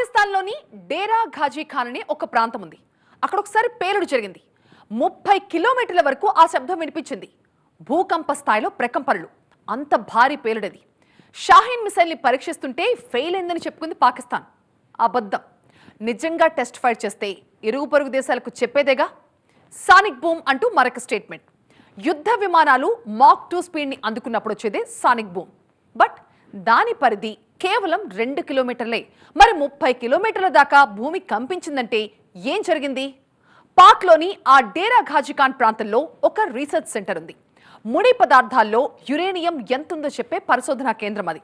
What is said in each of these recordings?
పాకిస్తాన్లోని డేరా ఘాజీ ఖాన్ అనే ఒక ప్రాంతం ఉంది. అక్కడ ఒకసారి పేలుడు జరిగింది. ముప్పై కిలోమీటర్ల వరకు ఆ శబ్దం వినిపించింది. భూకంప స్థాయిలో ప్రకంపనలు. అంత భారీ పేలుడది. షాహీన్ మిసైల్ని పరీక్షిస్తుంటే ఫెయిల్ అయిందని చెప్పుకుంది పాకిస్తాన్. అబద్ధం. నిజంగా టెస్ట్ ఫైర్ చేస్తే ఇరుగు పొరుగు దేశాలకు చెప్పేదేగా? సానిక్ బూమ్ అంటూ మరొక స్టేట్మెంట్ యుద్ధ విమానాలు మాక్ టూ స్పీడ్ని అందుకున్నప్పుడు వచ్చేదే సానిక్ బూమ్. బట్ దాని పరిధి కేవలం రెండు కిలోమీటర్లే. మరి ముప్పై కిలోమీటర్ల దాకా భూమి కంపించిందంటే ఏం జరిగింది? పాక్లోని ఆ డేరా ఘాజిఖాన్ ప్రాంతంలో ఒక రీసెర్చ్ సెంటర్ ఉంది. ముడి పదార్థాల్లో యురేనియం ఎంతుందో చెప్పే పరిశోధనా కేంద్రం అది.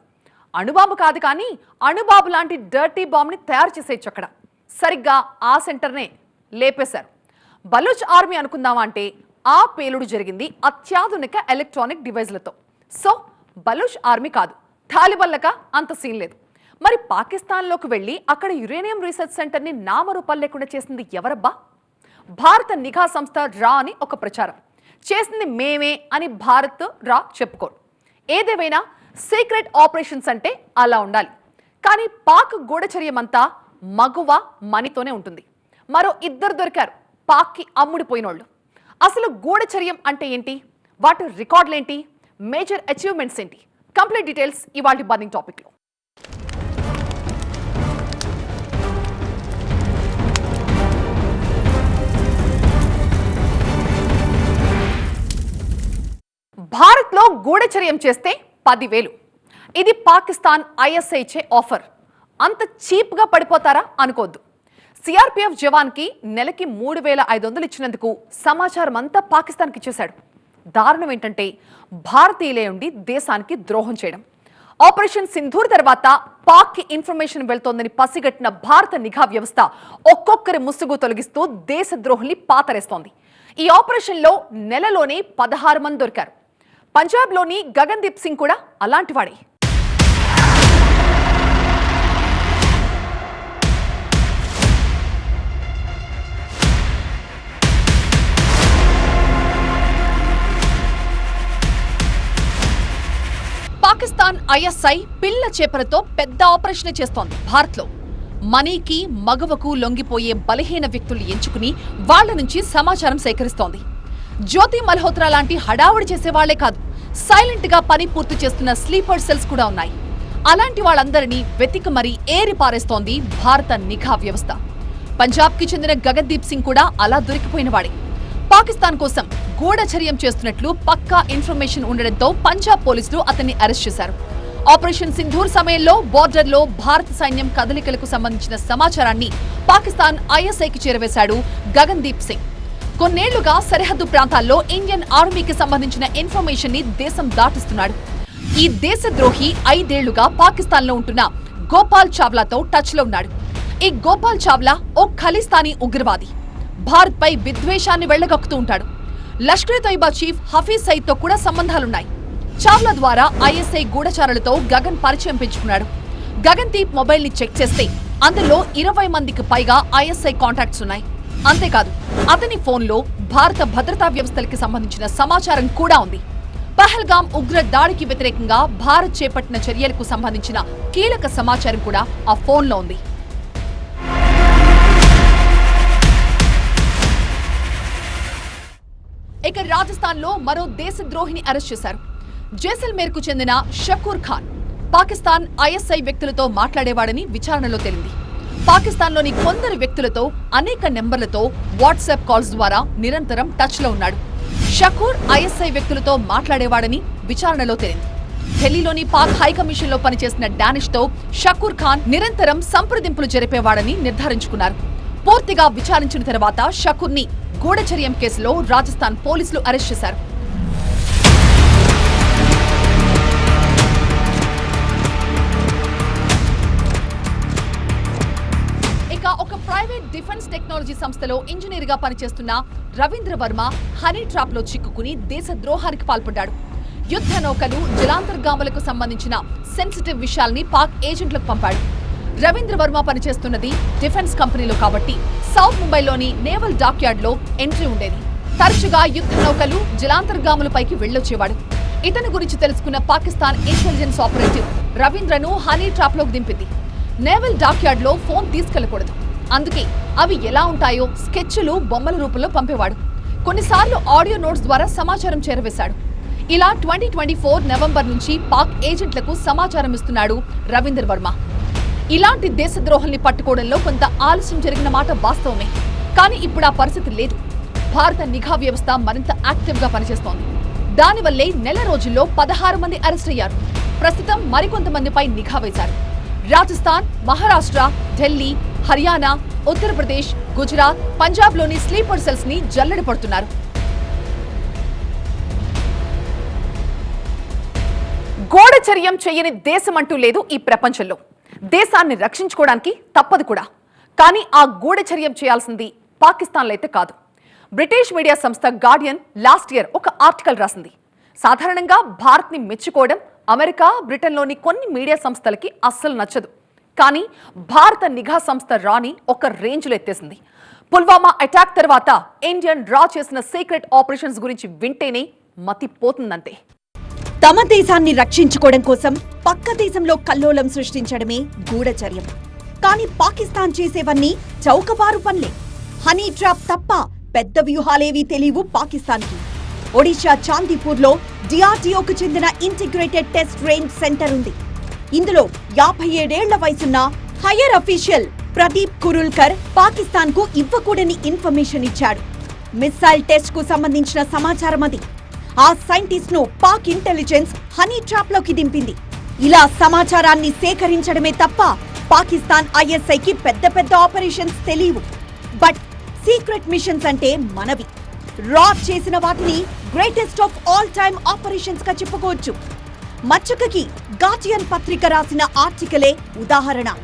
అణుబాంబు కాదు కానీ అణుబాబు లాంటి డర్టీ బాంబ్ని తయారు చేసేయచ్చు అక్కడ సరిగ్గా ఆ సెంటర్నే లేపేశారు. బలూచ్ ఆర్మీ అనుకుందామా అంటే ఆ పేలుడు జరిగింది అత్యాధునిక ఎలక్ట్రానిక్ డివైజ్లతో. సో బలూచ్ ఆర్మీ కాదు. తాలిబన్లక అంత సీన్ లేదు. మరి పాకిస్తాన్లోకి వెళ్ళి అక్కడ యురేనియం రీసెర్చ్ సెంటర్ని నామరూపాలు లేకుండా చేసింది ఎవరబ్బా? భారత నిఘా సంస్థ రా అని ఒక ప్రచారం. చేసింది మేమే అని భారత్ రా చెప్పుకోడు. ఏదేమైనా సీక్రెట్ ఆపరేషన్స్ అంటే అలా ఉండాలి. కానీ పాక్ గూఢచర్యమంతా మగువ మనీతోనే ఉంటుంది. మరో ఇద్దరు దొరికారు. పాక్కి అమ్ముడిపోయినోళ్ళు. అసలు గూఢచర్యం అంటే ఏంటి? వాటి రికార్డులేంటి? మేజర్ అచీవ్మెంట్స్ ఏంటి? కంప్లీట్ డీటెయిల్స్ ఇవాళ బర్నింగ్ టాపిక్లో భారత్లో గూఢచర్యం చేస్తే పదివేలు. ఇది పాకిస్తాన్ ఐఎస్ఐ ఇచ్చే ఆఫర్. అంత చీప్గా పడిపోతారా అనుకోవద్దు సిఆర్పిఎఫ్ జవాన్కి నెలకి మూడు వేల ఐదు వందలు ఇచ్చినందుకు సమాచారం అంతా పాకిస్తాన్కి ఇచ్చేశాడు. దారుణం ఏంటంటే భారతీయులే ఉండి దేశానికి ద్రోహం చేయడం. ఆపరేషన్ సింధూర్ తర్వాత పాక్ ఇన్ఫర్మేషన్ వెళ్తోందని పసిగట్టిన భారత నిఘా వ్యవస్థ ఒక్కొక్కరి ముసుగు తొలగిస్తూ దేశద్రోహుల్ని పాతరేస్తోంది. ఈ ఆపరేషన్లో నెలలోనే పదహారు మంది దొరికారు. పంజాబ్లోని గగన్దీప్ సింగ్ కూడా అలాంటివాడే పాకిస్తాన్ ఐఎస్ఐ పిల్ల చేపలతో పెద్ద ఆపరేషన్ చేస్తోంది భారత్లో. మనీకి మగవకు లొంగిపోయే బలహీన వ్యక్తులు ఎంచుకుని వాళ్ళ నుంచి సమాచారం సేకరిస్తోంది. జ్యోతి మల్హోత్రా లాంటి హడావుడి చేసేవాళ్ళే కాదు సైలెంట్గా పని పూర్తి చేస్తున్న స్లీపర్ సెల్స్ కూడా ఉన్నాయి. అలాంటి వాళ్ళందరినీ వెతికి మరీ ఏరి పారేస్తోంది భారత నిఘా వ్యవస్థ. పంజాబ్కి చెందిన గగద్దీప్ సింగ్ కూడా అలా దొరికిపోయినవాడే పాకిస్తాన్ కోసం గూఢచర్యం చేస్తున్నట్లు పక్కా ఇన్ఫర్మేషన్ ఉండడంతో పంజాబ్ పోలీసులు అతన్ని అరెస్ట్ చేశారు. ఆపరేషన్ సింధూర్ సమయంలో బోర్డర్లో భారత సైన్యం కదలికలకు సంబంధించిన సమాచారాన్ని పాకిస్తాన్ ఐఎస్ఐకి చేరవేశాడు గగన్దీప్ సింగ్. కొన్నేళ్ళుగా సరిహద్దు ప్రాంతాల్లో ఇండియన్ ఆర్మీకి సంబంధించిన ఇన్ఫర్మేషన్ని దేశం దాటిస్తున్నాడు. ఈ దేశద్రోహి ఐదేళ్ళుగా పాకిస్తాన్లో ఉంటున్న గోపాల్ చావ్లాతో టచ్లో ఉన్నాడు. ఈ గోపాల్ చావ్లా ఓ ఖలిస్తానీ ఉగ్రవాది. భారత్ పై విద్వేషాన్ని వెళ్ళగక్కుతూ ఉంటాడు. లష్కర్ తైబా చీఫ్ హఫీజ్ సయీద్తో కూడా సంబంధాలున్నాయి. చావ్లా ద్వారా ఐఎస్ఐ గూఢచారులతో గగన్ పరిచయం పెంచుకున్నాడు. గగన్ దీప్ మొబైల్ని చెక్ చేస్తే అందులో ఇరవై మందికి పైగా ఐఎస్ఐ కాంటాక్ట్స్ ఉన్నాయి. అంతేకాదు అతని ఫోన్లో భారత భద్రతా వ్యవస్థలకి సంబంధించిన సమాచారం కూడా ఉంది. పహల్గాం ఉగ్ర దాడికి వ్యతిరేకంగా భారత్ చేపట్టిన చర్యలకు సంబంధించిన కీలక సమాచారం కూడా ఆ ఫోన్లో ఉంది. రాజస్థాన్లో మరో దేశద్రోహిని అరెస్ట్ చేశారు. జైసల్మేర్కు చెందిన షకూర్ ఖాన్ పాకిస్తాన్ ఐఎస్ఐ వ్యక్తులతో మాట్లాడేవాడని విచారణలో తేలింది. పాకిస్తాన్లోని కొందరు వ్యక్తులతో అనేక నెంబర్లతో వాట్సాప్ కాల్స్ ద్వారా నిరంతరం టచ్లో ఉన్నాడు. షకూర్ ఐఎస్ఐ వ్యక్తులతో మాట్లాడేవాడని విచారణలో తేలింది. ఢిల్లీలోని పాక్ హైకమిషన్లో పనిచేసిన డానిష్తో షకూర్ ఖాన్ నిరంతరం సంప్రదింపులు జరిపేవాడని నిర్ధారించుకున్నారు. పూర్తిగా విచారించిన తర్వాత షకూర్ని గూఢచర్యం కేసులో రాజస్థాన్ పోలీసులు అరెస్ట్ చేశారు. ఇక ఒక ప్రైవేట్ డిఫెన్స్ టెక్నాలజీ సంస్థలో ఇంజనీర్గా పనిచేస్తున్న రవీంద్ర వర్మ హనీ ట్రాప్లో చిక్కుకుని దేశ ద్రోహానికి పాల్పడ్డాడు. యుద్ధ నౌకలు జలాంతర్గాములకు సంబంధించిన సెన్సిటివ్ విషయాల్ని పాక్ ఏజెంట్లకు పంపాడు. రవీంద్ర వర్మ పనిచేస్తున్నది డిఫెన్స్ కంపెనీలో కాబట్టి సౌత్ ముంబైలోని నేవల్ డాక్యార్డ్లో ఎంట్రీ ఉండేది. తరచుగా యుద్ధ నౌకలు జలాంతర్గాములపైకి వెళ్ళొచ్చేవాడు. ఇతని గురించి తెలుసుకున్న పాకిస్తాన్ ఇంటెలిజెన్స్ ఆపరేటివ్ రవీంద్రను హనీ ట్రాప్లోకి దింపింది. నేవల్ డాక్యార్డ్లో ఫోన్ తీసుకెళ్ళకూడదు అందుకే అవి ఎలా ఉంటాయో స్కెచ్లు బొమ్మల రూపంలో పంపేవాడు. కొన్నిసార్లు ఆడియో నోట్స్ ద్వారా సమాచారం చేరవేశాడు. ఇలా ట్వంటీ ట్వంటీ ఫోర్ నవంబర్ నుంచి పాక్ ఏజెంట్లకు సమాచారం ఇస్తున్నాడు రవీందర్ వర్మ ఇలాంటి దేశద్రోహుల్ని పట్టుకోవడంలో కొంత ఆలస్యం జరిగిన మాట వాస్తవమే. కానీ ఇప్పుడు ఆ పరిస్థితి లేదు. భారత నిఘా వ్యవస్థ మరింత యాక్టివ్గా పనిచేస్తోంది దానివల్లే నెల రోజుల్లో పదహారు మంది అరెస్ట్ అయ్యారు. ప్రస్తుతం మరికొంతమందిపై నిఘా వేశారు. రాజస్థాన్ మహారాష్ట్ర ఢిల్లీ హర్యానా ఉత్తరప్రదేశ్ గుజరాత్ పంజాబ్లోని స్లీపర్ సెల్స్ని జల్లడి పడుతున్నారు. గోడచర్యం చేయని దేశమంటూ లేదు ఈ ప్రపంచంలో. దేశాన్ని రక్షించుకోవడానికి తప్పదు కూడా. కానీ ఆ గూఢచర్యం చేయాల్సింది పాకిస్తాన్లో అయితే కాదు. బ్రిటిష్ మీడియా సంస్థ గార్డియన్ లాస్ట్ ఇయర్ ఒక ఆర్టికల్ రాసింది. సాధారణంగా భారత్ని మెచ్చుకోవడం అమెరికా బ్రిటన్లోని కొన్ని మీడియా సంస్థలకి అస్సలు నచ్చదు. కానీ భారత నిఘా సంస్థ రాని ఒక రేంజ్లో ఎత్తేసింది. పుల్వామా అటాక్ తర్వాత ఇండియన్ రా చేసిన సీక్రెట్ ఆపరేషన్స్ గురించి వింటేనే మతిపోతుందంతే. తమ దేశాన్ని రక్షించుకోవడం కోసం పక్క దేశంలో కల్లోలం సృష్టించడమే గూఢచర్యం. కానీ పాకిస్తాన్ చేసేవన్నీ చౌకబారు పనులే. హనీ ట్రాప్ తప్ప పెద్ద వ్యూహాలేవీ తెలియవు పాకిస్తాన్కి. ఒడిషా చాందీపూర్లో డిఆర్డీఓకు చెందిన ఇంటిగ్రేటెడ్ టెస్ట్ రేంజ్ సెంటర్ ఉంది. ఇందులో యాభై ఏడేళ్ళ వయసున్న హయ్యర్ అఫీషియల్ ప్రదీప్ కురుల్కర్ పాకిస్తాన్కు ఇవ్వకూడని ఇన్ఫర్మేషన్ ఇచ్చాడు. మిస్సైల్ టెస్ట్కు సంబంధించిన సమాచారం అది. ఆ సైంటిస్ట్ను పాక్ ఇంటెలిజెన్స్ హనీ ట్రాప్లోకి దింపింది. ఇలా సమాచారాన్ని సేకరించడమే తప్ప పాకిస్తాన్ ఐఎస్ఐకి పెద్ద పెద్ద ఆపరేషన్స్ తెలియవు. బట్ సీక్రెట్ మిషన్స్ అంటే మనవి. రా చేసిన వాటిని గ్రేటెస్ట్ ఆఫ్ ఆల్ టైమ్ ఆపరేషన్స్గా చెప్పుకోవచ్చు. మచ్చుకకి గార్జియన్ పత్రిక రాసిన ఆర్టికలే ఉదాహరణ.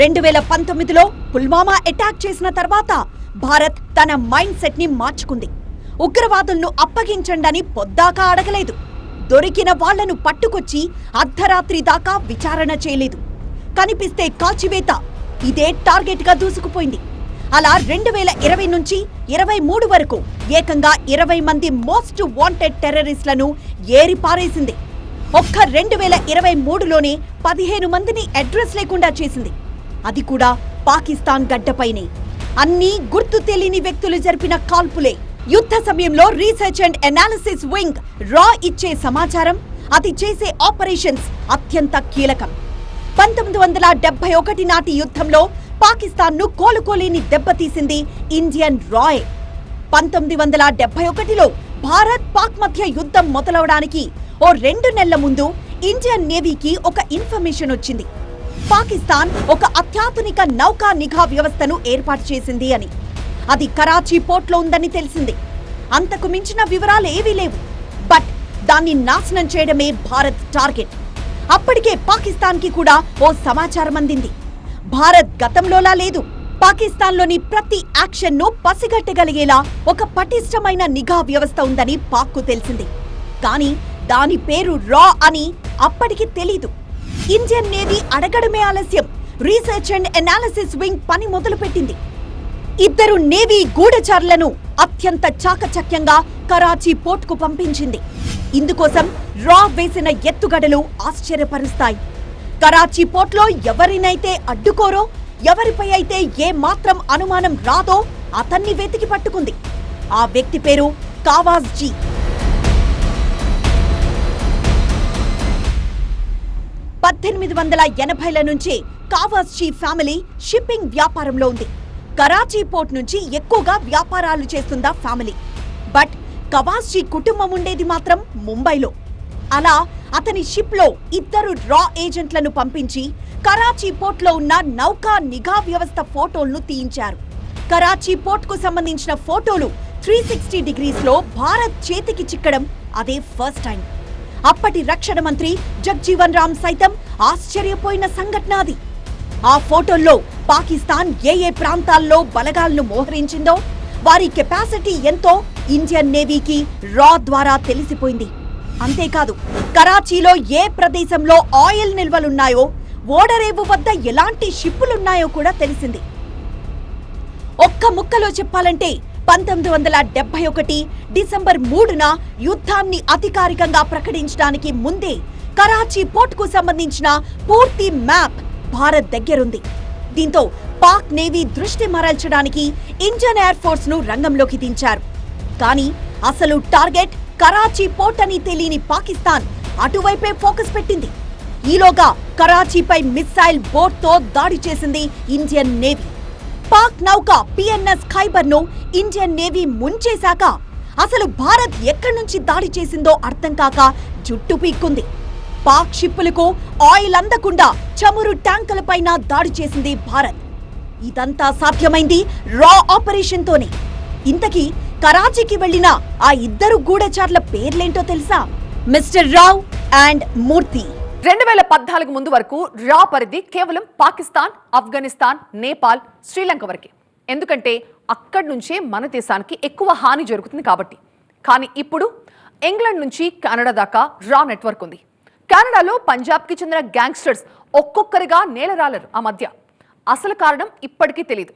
రెండు వేల పంతొమ్మిదిలో పుల్వామా అటాక్ చేసిన తర్వాత భారత్ తన మైండ్ సెట్ని మార్చుకుంది. ఉగ్రవాదులను అప్పగించండని పొద్దాకా అడగలేదు. దొరికిన వాళ్ళను పట్టుకొచ్చి అర్ధరాత్రి దాకా విచారణ చేయలేదు. కనిపిస్తే కాల్చివేత ఇదే టార్గెట్గా దూసుకుపోయింది. అలా రెండు వేల ఇరవై నుంచి ఇరవై మూడు వరకు ఏకంగా ఇరవై మంది మోస్ట్ వాంటెడ్ టెర్రరిస్టులను ఏరి పారేసింది ఒక్క రెండు వేల ఇరవై మూడులోనే పదిహేను మందిని అడ్రస్ లేకుండా చేసింది. అది కూడా పాకిస్తాన్ గడ్డపైనే. అన్నీ గుర్తు తెలియని వ్యక్తులు జరిపిన కాల్పులే. యుద్ధ సమయంలో రీసెర్చ్ అండ్ అనాలిసిస్ వింగ్ రా ఇచ్చే సమాచారం అది చేసే ఆపరేషన్స్ అత్యంత కీలకం. పంతొమ్మిది వందల డెబ్బై ఒకటి నాటి యుద్ధంలో పాకిస్తాన్ను కోలుకోలేని దెబ్బతీసింది ఇండియన్ రాయ్. పంతొమ్మిది వందల డెబ్బై ఒకటిలో భారత్ పాక్ మధ్య యుద్ధం మొదలవడానికి ఓ రెండు నెలల ముందు ఇండియన్ నేవీకి ఒక ఇన్ఫర్మేషన్ వచ్చింది. పాకిస్తాన్ ఒక అత్యాధునిక నౌకా నిఘా వ్యవస్థను ఏర్పాటు చేసింది అని. అది కరాచీ పోర్ట్లో ఉందని తెలిసింది. అంతకు మించిన వివరాలు ఏవీ లేవు. బట్ దాన్ని నాశనం చేయడమే భారత్ టార్గెట్. అప్పటికే పాకిస్తాన్కి కూడా ఓ సమాచారం అందింది. భారత్ గతంలోలా లేదు. పాకిస్తాన్లోని ప్రతి యాక్షన్ను పసిగట్టగలిగేలా ఒక పటిష్టమైన నిఘా వ్యవస్థ ఉందని పాక్కు తెలిసింది. కానీ దాని పేరు రా అని అప్పటికి తెలీదు. ఇండియన్ నేవీ అడగడమే ఆలస్యం. రీసెర్చ్ అండ్ అనాలిసిస్ వింగ్ పని మొదలుపెట్టింది. ఇద్దరు నేవీ గూఢచారులను అత్యంత చాకచక్యంగా కరాచీ పోర్టుకు పంపించింది. ఇందుకోసం రా వేసిన ఎత్తుగడలు ఆశ్చర్యపరుస్తాయి. కరాచీ పోర్ట్లో ఎవరినైతే అడ్డుకోరో ఎవరిపై అయితే ఏ మాత్రం అనుమానం రాదో అతన్ని వెతికి పట్టుకుంది. ఆ వ్యక్తి పేరు కావాజ్జీ పద్దెనిమిది వందల ఎనభైల నుంచి కావాస్జీ ఫ్యామిలీ షిప్పింగ్ వ్యాపారంలో ఉంది. కరాచీ పోర్ట్ నుంచి ఎక్కువగా వ్యాపారాలు చేస్తుందా ఫ్యామిలీ. బట్ కవాస్జీ కుటుంబం ఉండేది మాత్రం ముంబైలో. అలా అతని షిప్లో ఇద్దరు రా ఏజెంట్లను పంపించి కరాచీ పోర్ట్లో ఉన్న నౌకా నిఘా వ్యవస్థ ఫోటోలను తీయించారు. కరాచీ పోర్ట్కు సంబంధించిన ఫోటోలు త్రీ సిక్స్టీ డిగ్రీస్లో భారత్ చేతికి చిక్కడం అదే ఫస్ట్ టైం. అప్పటి రక్షణ మంత్రి జగ్జీవన్ రామ్ సైతం ఆశ్చర్యపోయిన సంఘటన అది ఆ ఫోటోల్లో పాకిస్తాన్ ఏ ఏ ప్రాంతాల్లో బలగాలను మోహరించిందో వారి కెపాసిటీ ఎంతో ఇండియన్ నేవీకి రా ద్వారా తెలిసిపోయింది. అంతేకాదు కరాచీలో ఏ ప్రదేశంలో ఆయిల్ నిల్వలున్నాయో ఓడరేవు వద్ద ఎలాంటి షిప్పులున్నాయో కూడా తెలిసింది. ఒక్క ముక్కలో చెప్పాలంటే పంతొమ్మిది వందల డెబ్బై ఒకటి డిసెంబర్ మూడున యుద్ధాన్ని అధికారికంగా ప్రకటించడానికి ముందే కరాచీ పోర్టుకు సంబంధించిన పూర్తి మ్యాప్ భారత్ దగ్గరుంది. దీంతో పాక్ నేవీ దృష్టి మరల్చడానికి ఇండియన్ ఎయిర్ ఫోర్స్ను రంగంలోకి దించారు. కానీ అసలు టార్గెట్ కరాచీ పోర్ట్ అని తెలియని పాకిస్తాన్ అటువైపే ఫోకస్ పెట్టింది. ఈలోగా కరాచీపై మిస్సైల్ బోట్తో దాడి చేసింది ఇండియన్ నేవీ. పాక్ నౌక పిఎన్ఎస్ ఖైబర్ను ఇండియన్ నేవీ ముంచేశాక అసలు భారత్ ఎక్కడి నుంచి దాడి చేసిందో అర్థం కాక జుట్టు పీక్కుంది. పాక్ షిప్పులకు ఆయిల్ అందకుండా చమురు ట్యాంకులపైన దాడి చేసింది భారత్. ఇదంతా సాధ్యమైంది రా ఆపరేషన్ తోనే ఇంతకీ కరాచీకి వెళ్ళిన ఆ ఇద్దరు గూఢచారుల పేర్లేంటో తెలుసా? Mister Rao and Murthy. రెండు వేల పద్నాలుగు ముందు వరకు రా పరిధి కేవలం పాకిస్తాన్ ఆఫ్ఘనిస్తాన్ నేపాల్ శ్రీలంక వరకే. ఎందుకంటే అక్కడి నుంచే మన దేశానికి ఎక్కువ హాని జరుగుతుంది కాబట్టి. కానీ ఇప్పుడు ఇంగ్లాండ్ నుంచి కెనడా దాకా రా నెట్వర్క్ ఉంది. కెనడాలో పంజాబ్కి చెందిన గ్యాంగ్స్టర్స్ ఒక్కొక్కరిగా నేలరాలరు ఆ మధ్య. అసలు కారణం ఇప్పటికీ తెలియదు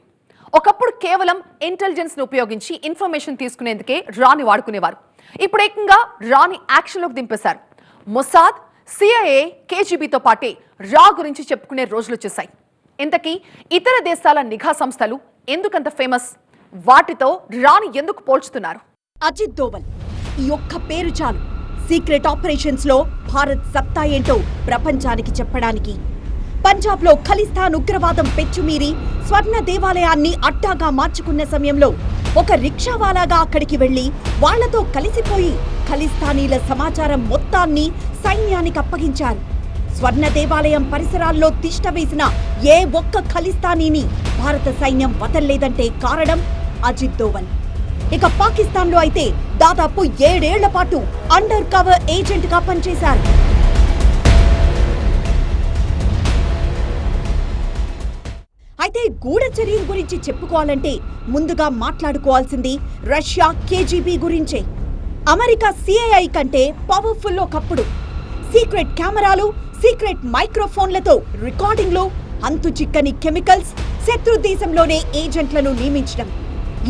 ఒకప్పుడు కేవలం ఇంటెలిజెన్స్ను ఉపయోగించి ఇన్ఫర్మేషన్ తీసుకునేందుకే రాని వాడుకునేవారు. ఇప్పుడు ఏకంగా రాని యాక్షన్లోకి దింపేశారు. మొసాద్ సిఐఏ కేజీబీతో పాటే రా గురించి చెప్పుకునే రోజులు వచ్చేసాయి. ఇంతకీ ఇతర దేశాల నిఘా సంస్థలు ఎందుకంత ఫేమస్? వాటితో రాని ఎందుకు పోల్చుతున్నారు? అజిత్ దోవల్ ఈ ఒక్క పేరు చాలు. సీక్రెట్ ఆపరేషన్స్లో భారత్ సత్తా ఏంటో ప్రపంచానికి చెప్పడానికి. పంజాబ్లో ఖలిస్తాన్ ఉగ్రవాదం పెచ్చుమీరి స్వర్ణ దేవాలయాన్ని అడ్డాగా మార్చుకున్న సమయంలో ఒక రిక్షావాలాగా అక్కడికి వెళ్ళి వాళ్ళతో కలిసిపోయి ఖలిస్తానీల సమాచారం మొత్తాన్ని సైన్యానికి అప్పగించారు. స్వర్ణ దేవాలయం పరిసరాల్లో తిష్టవేసిన ఏ ఒక్క ఖలిస్తానీని భారత సైన్యం వదల్లేదంటే కారణం అజిత్ దోవల్. ఇక పాకిస్తాన్లో అయితే దాదాపు ఏడేళ్ళ పాటు అండర్ కవర్ ఏజెంట్గా పనిచేశారు. అయితే గురించి చెప్పుకోవాలంటే ముందుగా మాట్లాడుకోవాల్సింది రష్యా కేజీబీ గురించే. అమెరికా సిఐఐ కంటే పవర్ఫుల్ ఒకప్పుడు. సీక్రెట్ కెమెరాలు సీక్రెట్ మైక్రోఫోన్లతో రికార్డింగ్లు అంతు చిక్కని కెమికల్స్ శత్రు దేశంలోనే ఏజెంట్లను నియమించడం.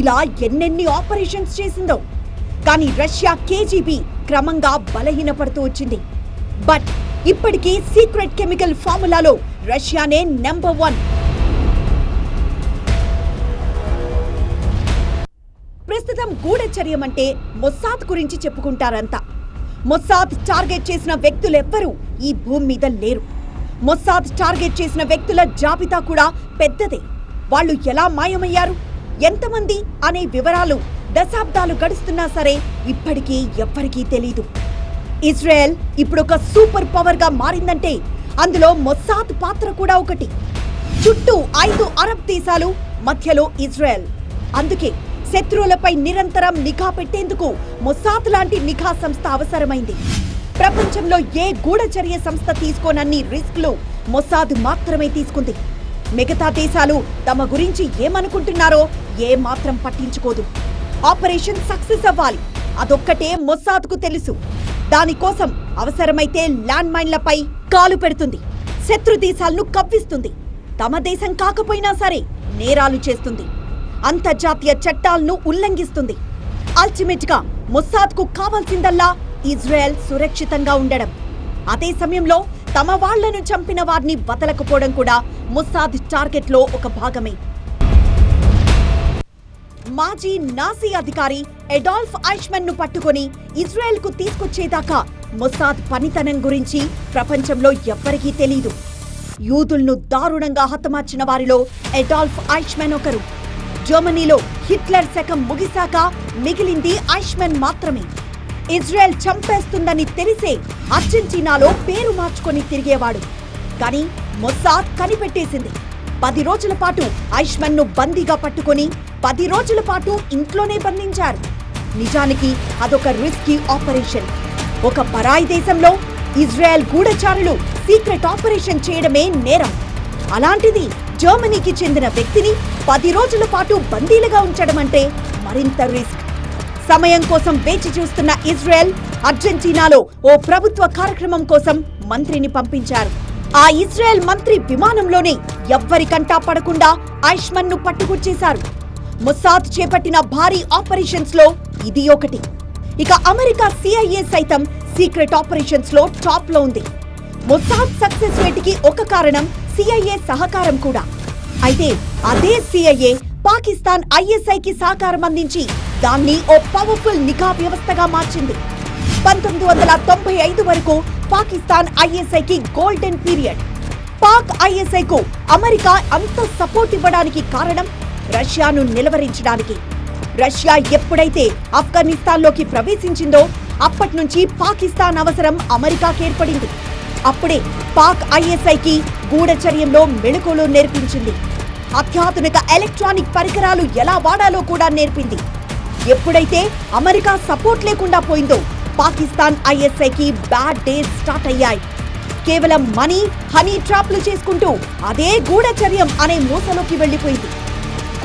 ఇలా ఎన్నెన్ని ఆపరేషన్స్ చేసిందో. కానీ రష్యా కేజీబీ క్రమంగా బలహీనపడుతూ వచ్చింది. బట్ ఇప్పటికీ సీక్రెట్ కెమికల్ ఫార్ములాలో రష్యానే నెంబర్ వన్. ప్రస్తుతం గూఢచర్యమంటే మొస్సాద్ గురించి చెప్పుకుంటారంతా. మొస్సాద్ టార్గెట్ చేసిన వ్యక్తులెవ్వరూ ఈ భూమి మీద లేరు. మొస్సాద్ టార్గెట్ చేసిన వ్యక్తుల జాబితా కూడా పెద్దదే. వాళ్ళు ఎలా మాయమయ్యారు? ఎంతమంది అనే వివరాలు దశాబ్దాలు గడుస్తున్నా సరే ఇప్పటికీ ఎవ్వరికీ తెలీదు. ఇజ్రాయెల్ ఇప్పుడు ఒక సూపర్ పవర్గా మారిందంటే అందులో మొస్సాద్ పాత్ర కూడా ఒకటి. చుట్టూ ఐదు అరబ్ దేశాలు మధ్యలో ఇజ్రాయెల్. అందుకే శత్రువులపై నిరంతరం నిఘా పెట్టేందుకు మొసాద్ లాంటి నిఘా సంస్థ అవసరమైంది. ప్రపంచంలో ఏ గూఢచర్య సంస్థ తీసుకోనన్ని రిస్క్లు మొసాద్ మాత్రమే తీసుకుంది. మిగతా దేశాలు తమ గురించి ఏమనుకుంటున్నారో ఏ మాత్రం పట్టించుకోదు. ఆపరేషన్ సక్సెస్ అవ్వాలి. అదొక్కటే మొసాద్కు తెలుసు. దానికోసం అవసరమైతే ల్యాండ్ మైన్లపై కాలు పెడుతుంది. శత్రు దేశాలను కవ్విస్తుంది. తమ దేశం కాకపోయినా సరే నేరాలు చేస్తుంది. అంతర్జాతీయ చట్టాలను ఉల్లంఘిస్తుంది. అల్టిమేట్గా మొస్సాద్కు కావాల్సిందల్లా ఇజ్రాయెల్ సురక్షితంగా ఉండడం. అదే సమయంలో తమ వాళ్ళను చంపిన వారిని బతలకపోవడం కూడా మొస్సాద్ టార్గెట్లో ఒక భాగమే. మాజీ నాసీ అధికారి ఎడాల్ఫ్ ఐష్మన్ను పట్టుకొని ఇజ్రాయెల్కు తీసుకొచ్చేదాకా మొసాద్ పనితనం గురించి ప్రపంచంలో ఎవ్వరికీ తెలీదు. యూదుల్ను దారుణంగా హతమార్చిన వారిలో ఎడాల్ఫ్ ఐష్మన్ ఒకరు. జర్మనీలో హిట్లర్ శకం ముగిశాక మిగిలింది ఐష్మెన్ మాత్రమే. ఇజ్రాయెల్ చంపేస్తుందని తెలిసే అర్జెంటీనాలో పేరు మార్చుకొని తిరిగేవాడు. కానీ మొస్సాద్ కనిపెట్టేసింది. పది రోజుల పాటు ఐష్మన్ను బందీగా పట్టుకొని పది రోజుల పాటు ఇంట్లోనే బంధించారు. నిజానికి అదొక రిస్కీ ఆపరేషన్. ఒక పరాయి దేశంలో ఇజ్రాయెల్ గూఢచారులు సీక్రెట్ ఆపరేషన్ చేయడమే నేరం. అలాంటిది జర్మనీకి చెందిన వ్యక్తిని పది రోజుల పాటు బందీలుగా ఉంచడం అంటే మరింత రిస్క్. సమయం కోసం వేచి చూస్తున్న ఇజ్రాయెల్ అర్జెంటీనాలో ఓ ప్రభుత్వ కార్యక్రమం కోసం మంత్రిని పంపించారు. ఆ ఇజ్రాయెల్ మంత్రి విమానంలోనే ఎవ్వరికంటా పడకుండా ఐష్మన్ను పట్టుకొచ్చేశారు. మొసాద్ చేపట్టిన భారీ ఆపరేషన్స్లో ఇది ఒకటి. ఇక అమెరికా సిఐఏ సైతం సీక్రెట్ ఆపరేషన్స్లో టాప్లో ఉంది. మొసాద్ సక్సెస్ రేటుకి ఒక కారణం సిఐఏ సహకారం కూడా. అయితే అదే సిఐఏ పాకిస్తాన్ ఐఎస్ఐకి సహకారం అందించి దాన్ని ఓ పవర్ఫుల్ నిఘా వ్యవస్థగా మార్చింది. పంతొమ్మిది వందల తొంభై ఐదు వరకు పాకిస్తాన్ ఐఎస్ఐకి గోల్డెన్ పీరియడ్ పాక్ ఐఎస్ఐకు అమెరికా అంత సపోర్ట్ ఇవ్వడానికి కారణం రష్యాను నిలవరించడానికి. రష్యా ఎప్పుడైతే ఆఫ్ఘనిస్తాన్లోకి ప్రవేశించిందో అప్పటి నుంచి పాకిస్తాన్ అవసరం అమెరికాకి ఏర్పడింది. అప్పుడే పాక్ ఐఎస్ఐకి గూఢచర్యంలో మెళుకులు నేర్పించింది. అత్యాధునిక ఎలక్ట్రానిక్ పరికరాలు ఎలా వాడాలో కూడా నేర్పింది. ఎప్పుడైతే అమెరికా సపోర్ట్ లేకుండా పోయిందో పాకిస్తాన్ ఐఎస్ఐకి బ్యాడ్ డేస్ స్టార్ట్ అయ్యాయి. కేవలం మనీ హనీ ట్రాప్లు చేసుకుంటూ అదే గూఢచర్యం అనే మూసలోకి వెళ్ళిపోయింది.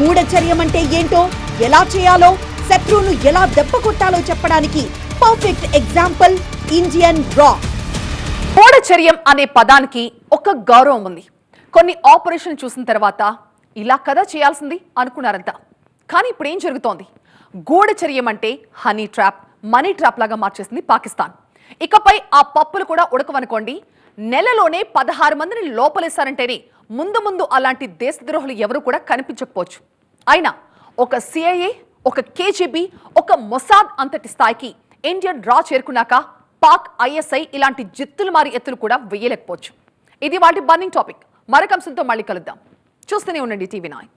గూఢచర్యం అంటే ఏంటో ఎలా చేయాలో శత్రువును ఎలా దెబ్బ కొట్టాలో చెప్పడానికి పర్ఫెక్ట్ ఎగ్జాంపుల్ ఇండియన్ రా గూఢచర్యం అనే పదానికి ఒక గౌరవం ఉంది. కొన్ని ఆపరేషన్ చూసిన తర్వాత ఇలా కదా చేయాల్సింది అనుకున్నారంతా కానీ ఇప్పుడు ఏం జరుగుతోంది? గూఢచర్యం అంటే హనీ ట్రాప్ మనీ ట్రాప్ లాగా మార్చేసింది పాకిస్తాన్. ఇకపై ఆ పప్పులు కూడా ఉడకవనుకోండి. నెలలోనే పదహారు మందిని లోపలేశారంటేనే ముందు ముందు అలాంటి దేశద్రోహులు ఎవరు కూడా కనిపించకపోవచ్చు. అయినా ఒక సిఐఏ ఒక కేజీబీ ఒక మొసాద్ అంతటి స్థాయికి ఇండియన్ రా చేరుకున్నాక పాక్ ఐఎస్ఐ ఇలాంటి జిత్తులు మారి ఎత్తులు కూడా వేయలేకపోవచ్చు ఇది వాటి బర్నింగ్ టాపిక్. మరొక అంశంతో మళ్ళీ కలుద్దాం. చూస్తూనే ఉండండి టీవీ నైన్.